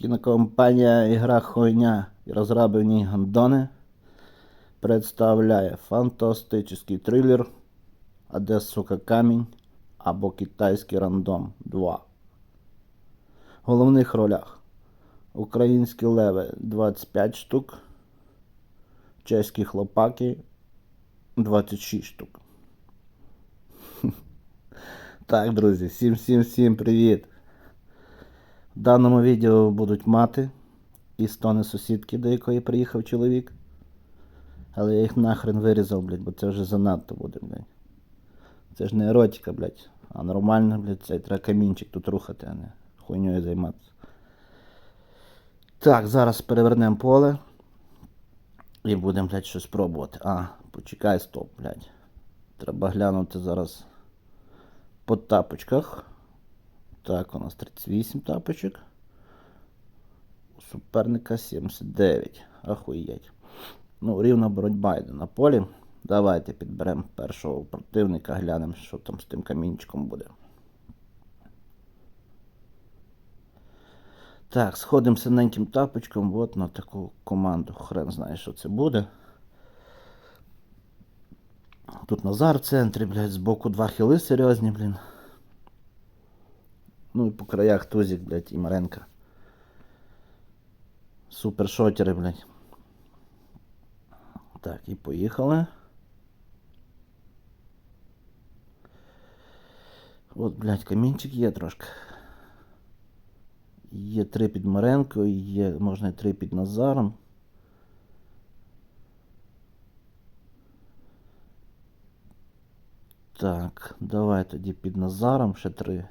Кінокомпанія Ігра Хойня і розрабані гандони представляє фантастичний трилер «А сука, камінь» або Китайський рандом 2. В головних ролях українські леви 25 штук, чеські хлопаки 26 штук. Так, друзі, всім всім всім привіт! В даному відео будуть мати і стони сусідки, до якої приїхав чоловік. Але я їх нахрен вирізав, блядь, бо це вже занадто буде, блядь. Це ж не еротика, блядь, а нормально, блядь, це треба камінчик тут рухати, а не хуйньою займатися. Так, зараз перевернемо поле. І будемо, блядь, щось пробувати. А, почекай, стоп, блядь. Треба глянути зараз по тапочках. Так, у нас 38 тапочок. У суперника 79. Ахуєть. Ну, рівна боротьба йде на полі. Давайте підберемо першого противника, глянемо, що там з тим камінчиком буде. Так, сходимо синеньким тапочком от на таку команду. Хрен знає, що це буде. Тут Назар в центрі, блядь, збоку два хіли серйозні, блін. Ну і по краях Тузик, блядь, і Маренка. Супершотери, блядь. Так, і поїхали. От, блядь, камінчик є трошки. Є три під Маренкою, є, можна і три під Назаром. Так, давай тоді під Назаром ще три.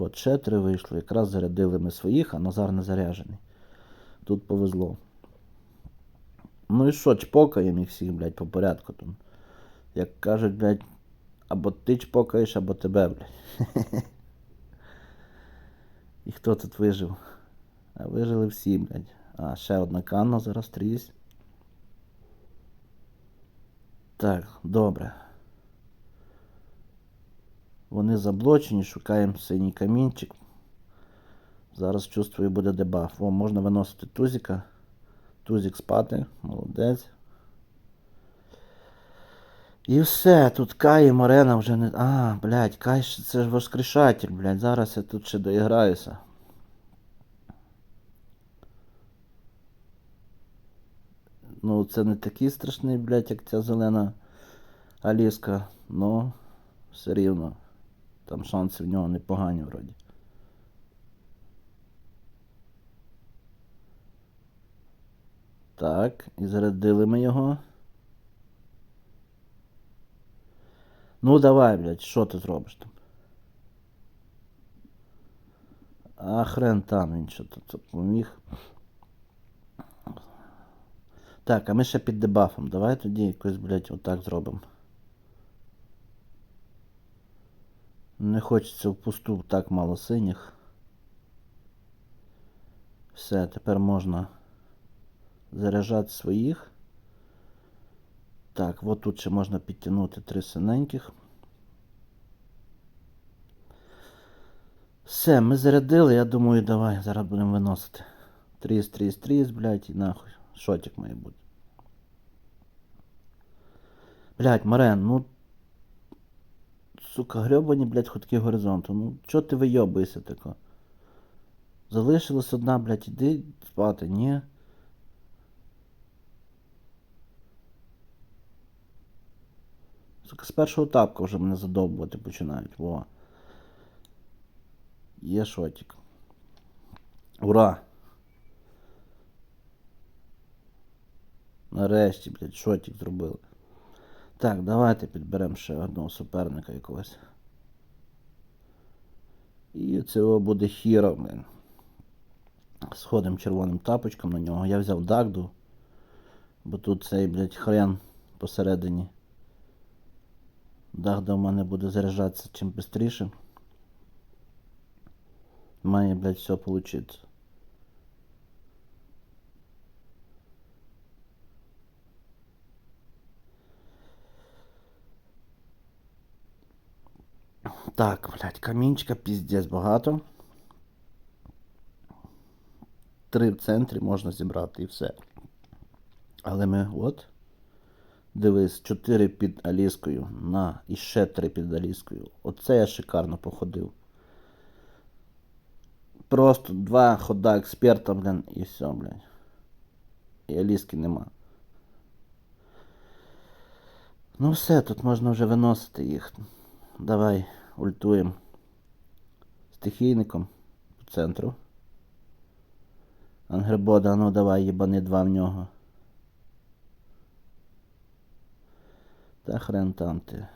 От ще три вийшло. Якраз зарядили ми своїх, а Назар не заряджений. Тут повезло. Ну і що, чпокаємо їх всіх, блядь, по порядку там. Як кажуть, блядь, або ти чпокаєш, або тебе, блядь. І хто тут вижив? А вижили всі, блядь. А, ще одна канна зараз трісь. Так, добре. Вони заблочені, шукаємо синій камінчик. Зараз чувствую, буде дебаф. О, можна виносити тузика. Тузик спати, молодець. І все, тут Кай і Марена вже не. А, блядь, Кай це ж воскрешатель, блядь. Зараз я тут ще доіграюся. Ну, це не такий страшний, блядь, як ця зелена Аліска, ну, все рівно. Там шанси в нього непогані вроді. Так, і зарядили ми його. Ну давай, блядь, що ти зробиш там? А хрен там він що тут поміг. Так, а ми ще під дебафом. Давай тоді якось, блядь, отак зробимо. Не хочеться впусту так мало синіх. Все, тепер можна заряджати своїх. Так, от тут ще можна підтягнути три синеньких. Все, ми зарядили, я думаю, давай, зараз будемо виносити. Тріс, тріс, тріс, блядь, і нахуй. Шотик має бути. Блядь, Марен, ну. Сука, грьобані, блядь, ходки горизонту. Ну, чого ти вийобуєшся тако? Залишилась одна, блядь, іди спати, ні. Сука, з першого тапка вже мене задовбувати починають. Во. Є шотик. Ура! Нарешті, блядь, шотик зробили. Так, давайте підберемо ще одного суперника якогось. І цього буде хіро, блін. Сходимо червоним тапочком на нього. Я взяв Дагду. Бо тут цей, блядь, хрен посередині. Дагда в мене буде заряджатися чим швидше. Має, блядь, все получиться. Так, блядь, камінчика піздець багато. Три в центрі можна зібрати і все. Але ми от. Дивись, 4 під Аліскою. На, і ще 3 під Аліскою. Оце я шикарно походив. Просто два хода експерта, блін, і все, блін. І Аліски нема. Ну все, тут можна вже виносити їх. Давай ультуємо стихійником по центру. Ангербода, ну давай, їбани два в нього. Та хрен там ти.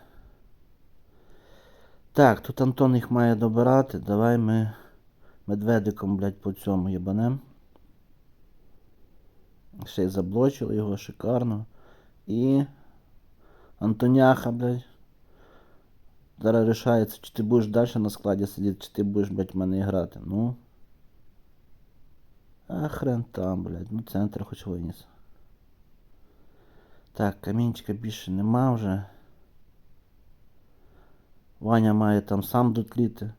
Так, тут Антон їх має добирати. Давай ми медведиком, блядь, по цьому єбанем. Ще й заблочили його шикарно. І. Антоняха, блядь. Зараз рішається, чи ти будеш далі на складі сидіти, чи ти будеш, блядь, в мене грати. Ну. А хрен там, блядь. Ну центр хоч виніс. Так, камінчика більше нема вже. Ваня має там сам дотліти.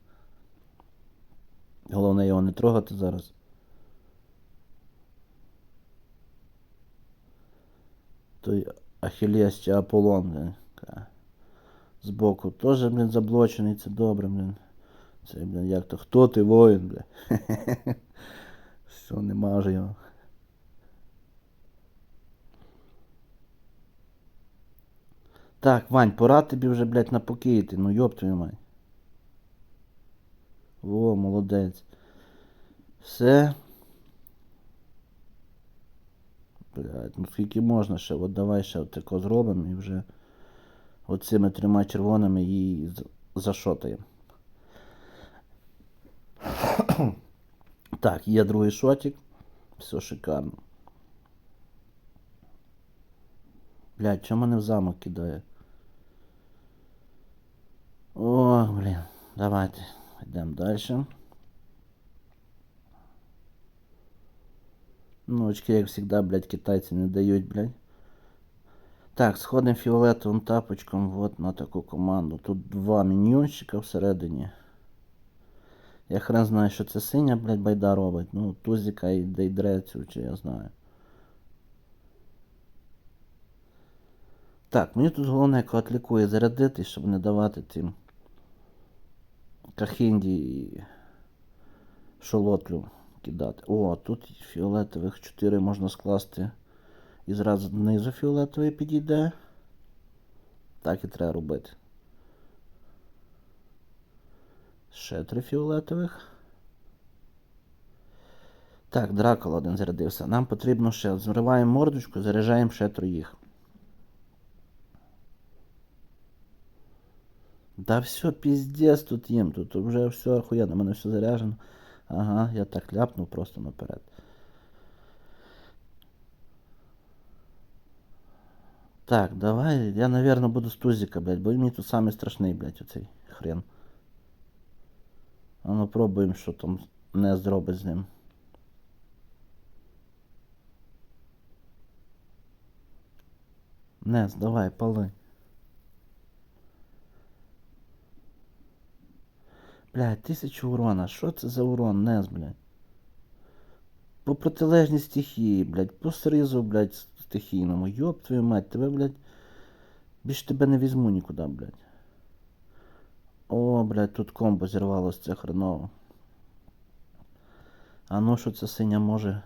Головне його не трогати зараз. Той Ахілес чи Аполлон. Збоку теж, блін, заблочений, це добре, блін. Це, блін, як то хто ти воїн, бля? Все, нема вже його. Так, Вань, пора тобі вже, блядь, напокійти. Ну йоп твою мать. Во, молодець. Все. Блядь, ну скільки можна ще, от давай ще отако зробимо і вже оцими трьома червоними її зашотаємо. Так, є другий шотик. Все шикарно. Блядь, чому мене в замок кидає? О, блін. Давайте йдемо далі. Ну, очки, як завжди, блядь, китайці не дають, блядь. Так, сходимо фіолетовим тапочком вот на таку команду. Тут два міньйончика всередині. Я хрен знаю, що це синя, блядь, байда робить. Ну, тузика і дейдре цю, чи я знаю. Так, мені тут головне коатлікує зарядити, щоб не давати тим кахінді і шолотлю кидати. О, тут фіолетових 4 можна скласти. І зразу знизу фіолетовий підійде. Так і треба робити. Ще три фіолетових. Так, Дракула один зарядився. Нам потрібно ще зриваємо мордочку, заряджаємо ще троїх. Да все, пиздец тут їм. Тут вже все охуєнно, у мене все заряжено. Ага, я так ляпнув просто наперед. Так, давай, я, наверное, буду з тузика, блядь, бо мені тут самий страшний, блядь, оцей хрен. А ну пробуємо, що там не зробить з ним. Нес, давай, пали. Блядь, тисячу урона. Що це за урон, Нес, блядь? По протилежній стихії, блядь, по сризу, блядь, стихійному. Йоп твою мать, тебе, блядь. Більше тебе не візьму нікуди, блядь. О, блядь, тут комбо зірвалося, це хреново. А ну що це синя може?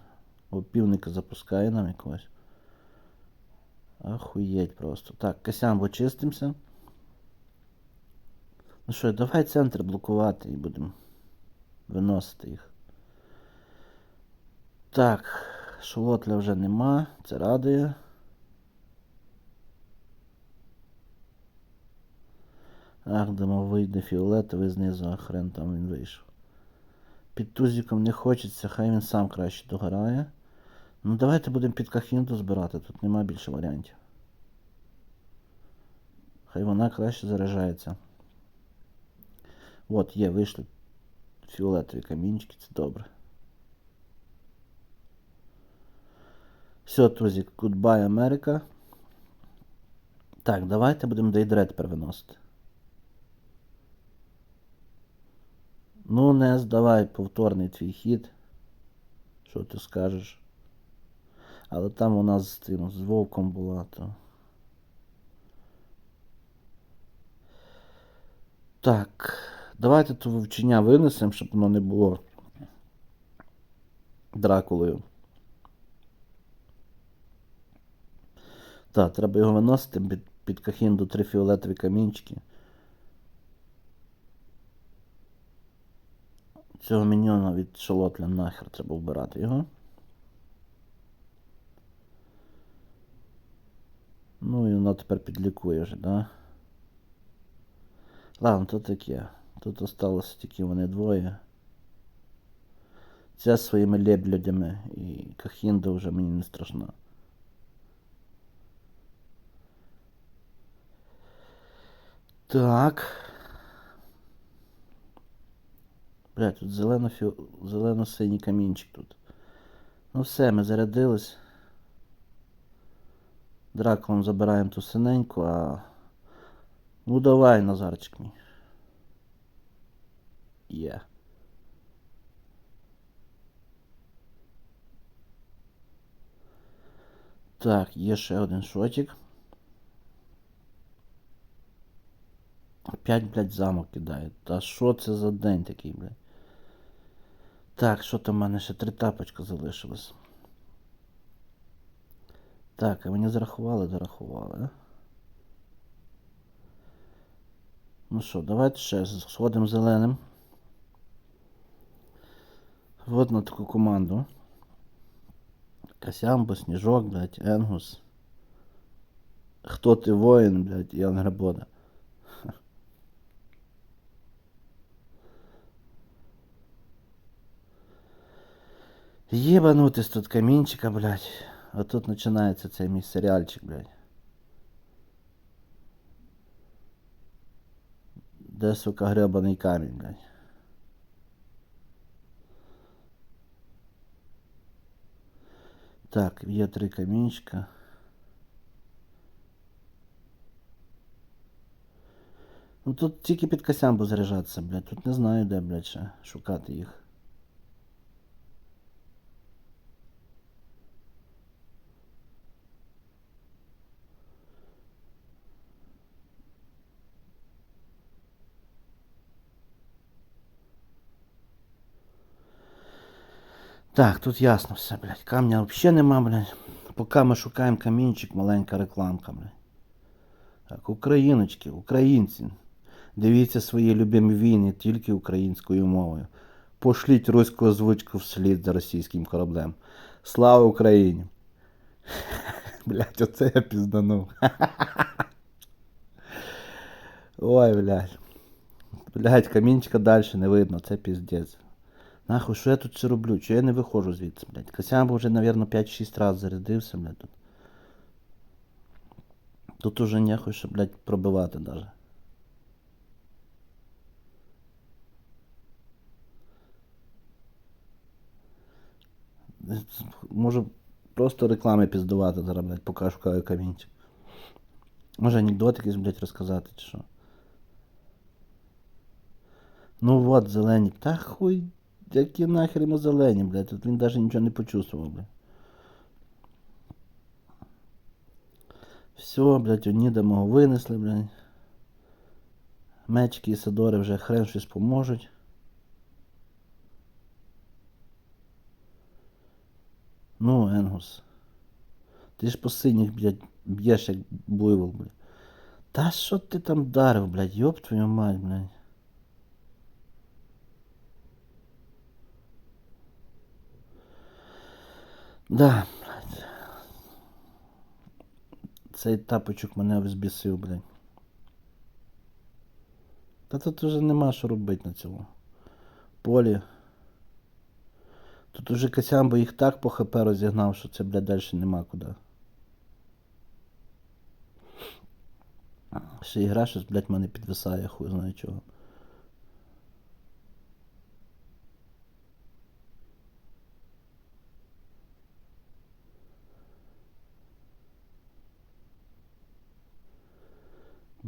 О, півника запускає нам якогось. Охуєть просто. Так, Касямбо чистимося. Ну що, давай центр блокувати і будемо виносити їх. Так, шолотля вже нема, це радує. Думав, вийде фіолетовий знизу, а хрен там він вийшов. Під тузиком не хочеться, хай він сам краще догорає. Ну давайте будемо під кахінту збирати, тут нема більше варіантів. Хай вона краще заряджається. От, є, вийшли фіолетові камінчики, це добре. Все, тузик, goodbye, Америка. Так, давайте будемо дейдре тепер виносити. Ну, не здавай повторний твій хід. Що ти скажеш? Але там у нас з тим з вовком була, то. Так. Давайте ту вовчення винесемо, щоб воно не було дракулою. Так, треба його виносити під, під кахінду три фіолетові камінчики. Цього міньйона від шалотля нахер треба вбирати його. Ну і воно тепер підлікує вже, да? Ладно, то таке. Тут осталося тільки вони двоє. Ця своїми леблядями і Кахінда вже мені не страшна. Так. Бля, тут зелено зелено-синій камінчик тут. Ну все, ми зарядились. Дракулом забираємо ту синеньку, а. Ну давай, Назарчик мій. Є. Так, є ще один шотик. Опять, блядь, замок кидає. Та що це за день такий, блядь? Так, що там в мене ще три тапочка залишилось. Так, а мені зарахували, зарахували? Ну що, давайте ще сходимо зеленим. Вот на таку команду. Касямбо, Сніжок, блядь, Енгус. Хто ти воїн, блядь, і Анграбода. Ебанутись тут камінчика, блядь. А тут починається цей мій серіальчик, блядь. Де, сука, гребаний камінь, блядь. Так, є три камінчика. Ну тут тільки під косямбу заряджатися, блядь. Тут не знаю, де, блядь, ще шукати їх. Так, тут ясно все, блядь. Камня взагалі нема, блядь. Поки ми шукаємо камінчик, маленька рекламка, блядь. Так, україночки, українці. Дивіться свої любимі війни тільки українською мовою. Пошліть руську озвучку вслід за російським кораблем. Слава Україні! Блять, оце я пізданув. Ой, блядь. Блять, камінчика далі не видно, це піздець. Нахуй, що я тут ще роблю? Чого я не виходжу звідси, блядь? Косян вже, наверное, 5-6 разів зарядився, блядь. Тут Тут уже нехуй, що, блядь, пробивати даже. Можу просто реклами піздувати зараз, блядь, поки шукаю камінчик. Може анекдот якийсь, блядь, розказати, чи що. Ну вот, зелені. Та хуй. Які нахер йому зелені, блядь, тут він навіть нічого не почувствував, блядь. Все, блядь, Оніда мого винесли, блядь. Мечки і Садори вже хрен щось поможуть. Ну, Енгус. Ти ж по синіх, блядь, б'єш як буйвол, блядь. Та що ти там дарив, блядь, йоп твою мать, блядь. Да, блядь. Цей тапочок мене взбісив, блядь. Та тут уже нема що робити на цьому полі. Тут уже Касямбо їх так по ХП розігнав, що це, блядь, далі нема куди. Ще ігра щось, блядь, мене підвисає, хуй знає чого.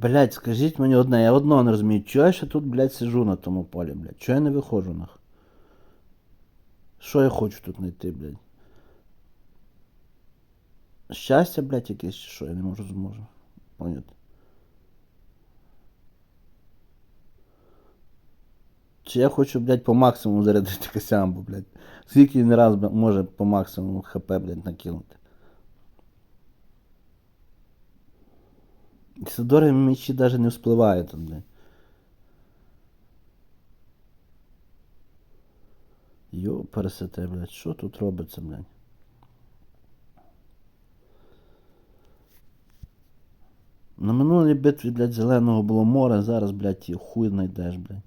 Блять, скажіть мені одне, я одного не розумію, чого я ще тут, блядь, сижу на тому полі, блядь? Чого я не виходжу нах? Що я хочу тут знайти, блядь? Щастя, блядь, якесь чи що, я не можу зможу. Поняти. Чи я хочу, блядь, по максимуму зарядити косямбу, блядь. Скільки він раз може по максимуму хп, блядь, накинути. Сидори мечі даже не вспливає тут, блядь. Йо, пересете, блядь, що тут робиться, блядь? На минулій битві, блядь, зеленого було море, зараз, блядь, і хуй знайдеш, блядь.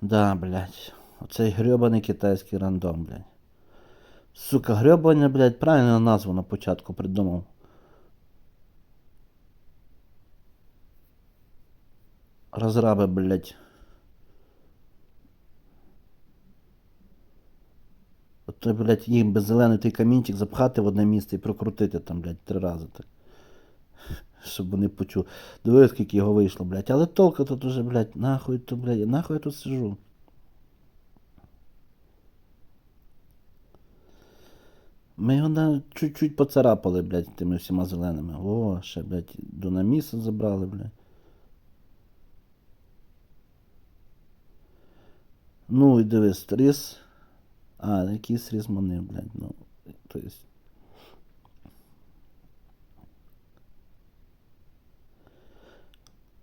Да, блядь. Оцей грьобаний китайський рандом, блядь. Сука, грьобаний, блядь, правильно назву на початку придумав. Розраби, блядь. От той, блядь, їм би зелений той камінчик запхати в одне місце і прокрутити там, блядь, три рази так. Щоб вони почули. Дивись, скільки його вийшло, блядь. Але толка тут уже, блядь, нахуй то, блядь, нахуй я тут сижу. Ми його чуть-чуть поцарапали, блядь, тими всіма зеленими. О, ще, блядь, до наміса забрали, блядь. Ну і дивись, стріс. А, який сріз мани, блядь, ну. То есть.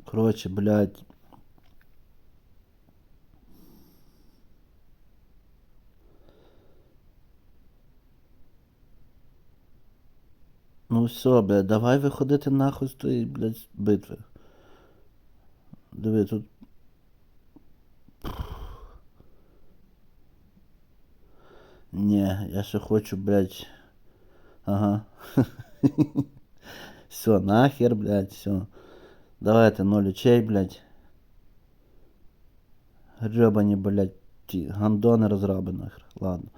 Короче, блядь. Ну все, блядь, давай виходити нахуй з тої, блядь, битви. Диви, тут. Ні, я ще хочу, блядь. Ага. Все, нахер, блядь, все. Давайте ноль очей, блядь. Гребані, блядь, ті гандони розраби нахер. Ладно.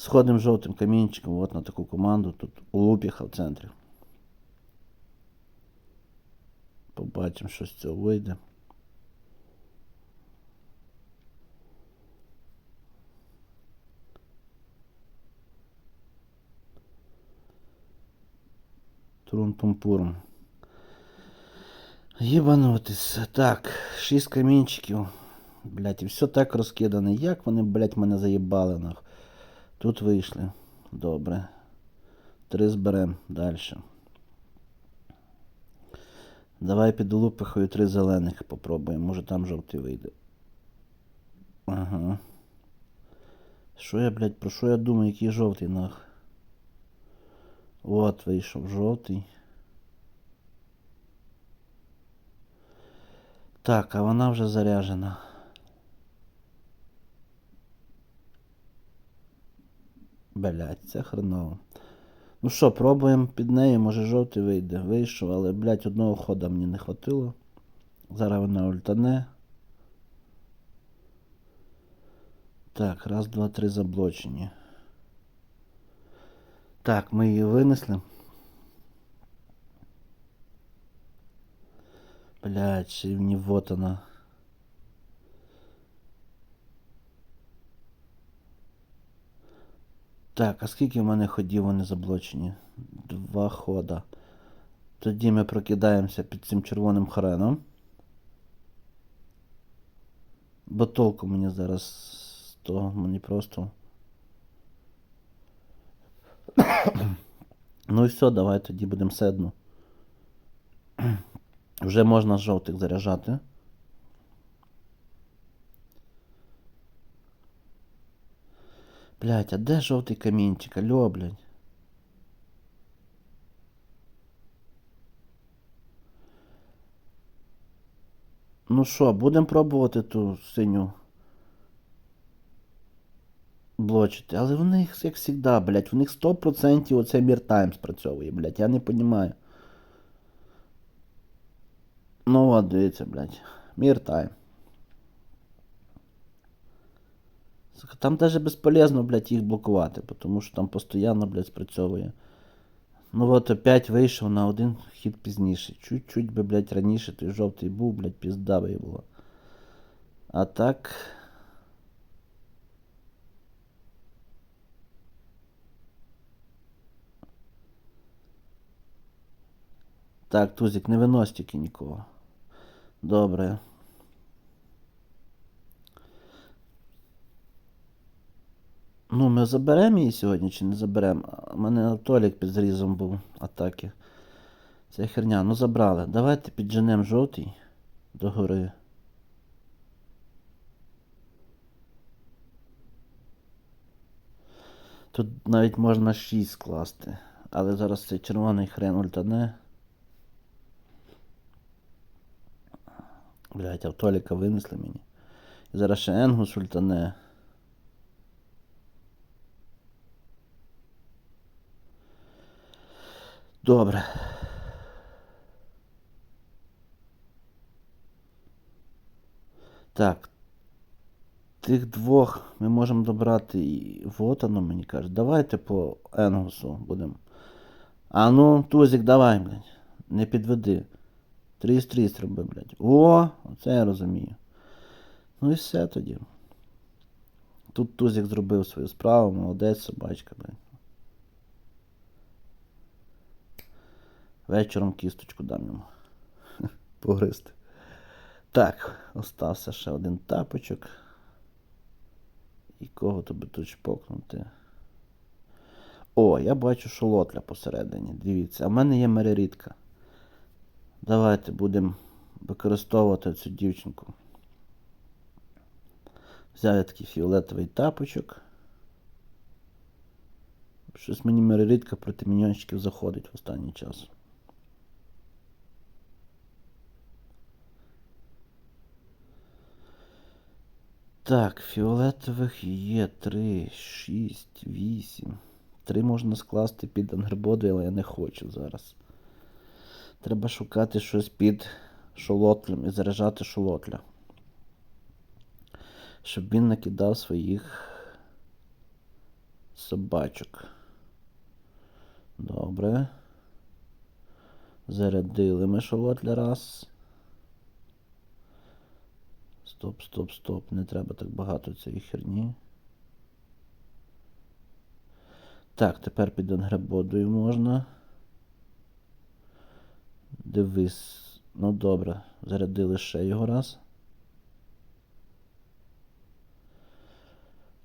Сходим жовтим камінчиком, от на таку команду. Тут улупіха в центрі. Побачимо, що з цього вийде. Трун-пумпурм. Єбанутись. Так, шість камінчиків. Блять, і все так розкидане. Як вони, блять, мене заїбали нах. Тут вийшли. Добре. Три зберем далі. Давай під лупихою три зелених попробуємо. Може там жовтий вийде. Ага. Що я, блядь, про що я думаю, який жовтий нах? От вийшов жовтий. Так, а вона вже заряжена. Блять, це хреново. Ну що, пробуємо під нею, може жовтий вийде. Вийшов, але, блять, одного хода мені не хватило. Зараз вона ультане. Так, раз, два, три заблочені. Так, ми її винесли. В ній вот она. Так, а скільки в мене ходів вони заблочені? Два хода. Тоді ми прокидаємося під цим червоним хреном. Бо толку мені зараз з того мені просто. ну і все, давай тоді будемо седну. Вже можна з жовтих заряджати. Блять, а де жовтий камінчик? Алло, блядь. Ну що, будемо пробувати ту синю блочити. Але в них, як завжди, блядь, в них 100% оцей мір тайм спрацьовує, блядь, я не розумію. Ну от, дивіться, блядь. Мір тайм. Сука, Там даже безполезно, блядь, їх блокувати, тому що там постійно, блядь, спрацьовує. Ну от опять вийшов на один хід пізніше. Чуть-чуть би, блядь, раніше той жовтий був, блядь, пізда би було. А так. Так, Тузик, не винось тільки нікого. Добре. Ну, ми заберемо її сьогодні чи не заберемо? У мене Толік під зрізом був атаки. Це херня. Ну забрали. Давайте підженемо жовтий до гори. Тут навіть можна 6 скласти. Але зараз цей червоний хрен ультане. Блять, автоліка винесли мені. І зараз ще Енгус ультане. Добре. Так. Тих двох ми можемо добрати і вот оно мені каже. Давайте по Енгусу будемо. А ну, Тузик, давай, блядь. Не підведи. Тріс тріс роби, блядь. О, оце я розумію. Ну і все тоді. Тут Тузик зробив свою справу, молодець, собачка, блядь. Вечором кісточку дам йому. Погризти. Так, остався ще один тапочок. І кого тобі тут шпокнути? О, я бачу шолотля посередині. Дивіться, а в мене є мерерідка. Давайте будемо використовувати цю дівчинку. Взяв я такий фіолетовий тапочок. Щось мені мерерідка проти міньончиків заходить в останній час. Так, фіолетових є 3, 6, 8. 3 можна скласти під ангербоди, але я не хочу зараз. Треба шукати щось під шолотлем і заряджати шолотля. Щоб він накидав своїх собачок. Добре. Зарядили ми шолотля раз. Стоп, стоп, стоп. Не треба так багато цієї херні. Так, тепер під ангребодою можна. Дивись. Ну добре, зарядили ще його раз.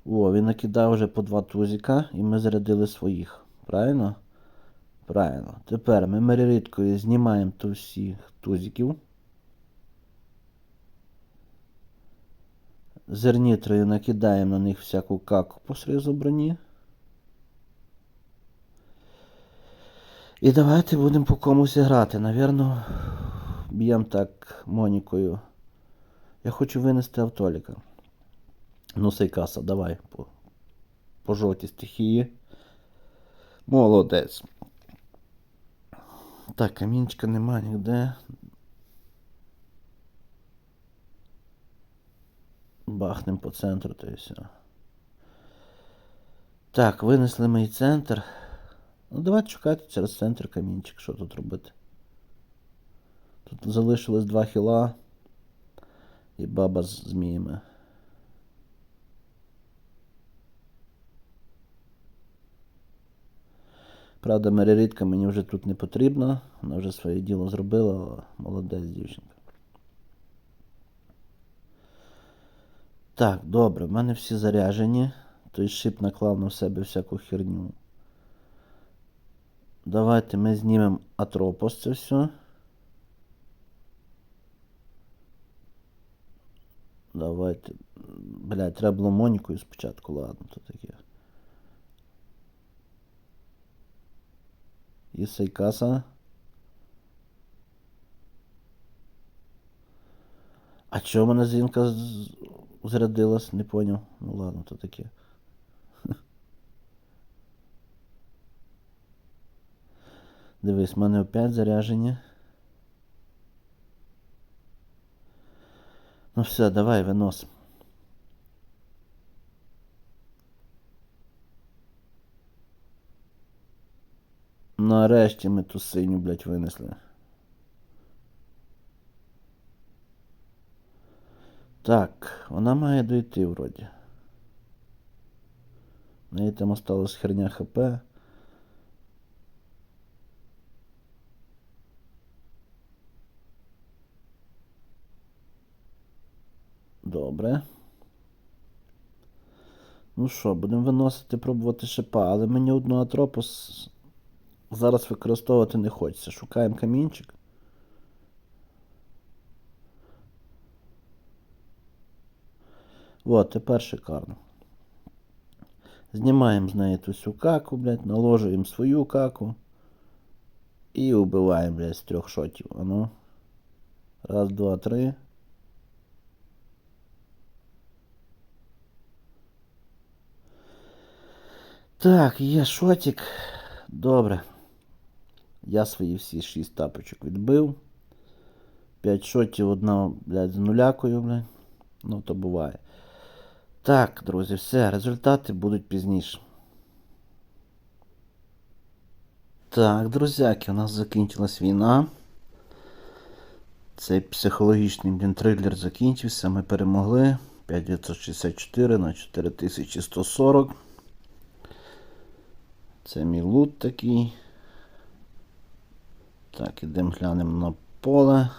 О, він накидав вже по два тузика і ми зарядили своїх. Правильно? Правильно. Тепер ми мереріткою знімаємо ту всіх тузиків. Зернітрою накидаємо на них всяку каку по срізу броні. І давайте будемо по комусь грати. Навірно, б'ємо так Монікою. Я хочу винести автоліка. Ну, Сейкаса, давай по, по жовтій стихії. Молодець. Так, камінчика нема ніде. Бахнем по центру, то і все. Так, винесли ми і центр. Ну, давайте шукати через центр камінчик, що тут робити. Тут залишилось два хіла і баба з зміями. Правда, мереритка мені вже тут не потрібна. Вона вже своє діло зробила, молодець дівчинка. Так, добре, в мене всі заряжені. Той шип наклав на себе всяку херню. Давайте ми знімемо Атропос це все. Давайте. Блядь, треба було Монікою спочатку, ладно, то таке. І Сайкаса. А чого мене зінка з- зрадилась, не поняв. Ну ладно, то таке. Дивись, в мене опять заряження. Ну все, давай винос. Нарешті ми ту синю, блядь, винесли. Так, вона має дойти вроді. В неї там осталась херня ХП. Добре. Ну що, будемо виносити, пробувати шипа, але мені одну атропос зараз використовувати не хочеться. Шукаємо камінчик. От, тепер шикарно. Знімаємо з неї ту всю каку, блядь, наложуємо свою каку. І убиваємо, блядь, з трьох шотів. А ну. Раз, два, три. Так, є шотик. Добре. Я свої всі шість тапочок відбив. П'ять шотів, одна, блядь, з нулякою, блядь. Ну, то буває. Так, друзі, все, результати будуть пізніше. Так, друзяки, у нас закінчилась війна. Цей психологічний блін, трилер закінчився. Ми перемогли. 5964 на 4140. Це мій лут такий. Так, ідемо глянемо на поле.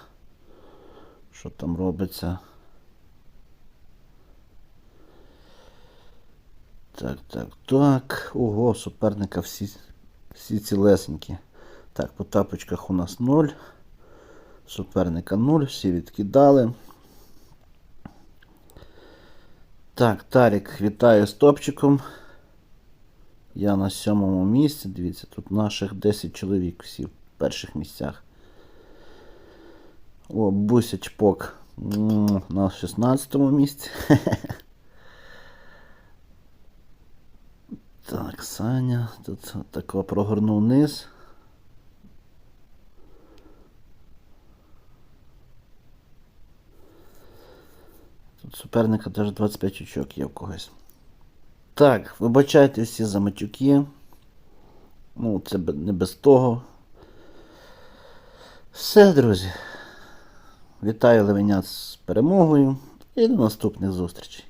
Що там робиться? Так, так, так. Ого, суперника всі, всі цілесенькі. Так, по тапочках у нас 0. Суперника 0, всі відкидали. Так, Тарік, вітаю з топчиком. Я на сьомому місці. Дивіться, тут наших 10 чоловік всі в перших місцях. О, Буся Чпок на 16 місці. Так, Саня. Тут тако прогорнув вниз. Тут суперника теж 25 очок є в когось. Так, вибачайте всі за матюки. Ну, це не без того. Все, друзі. Вітаю Левенят з перемогою і до наступних зустрічей.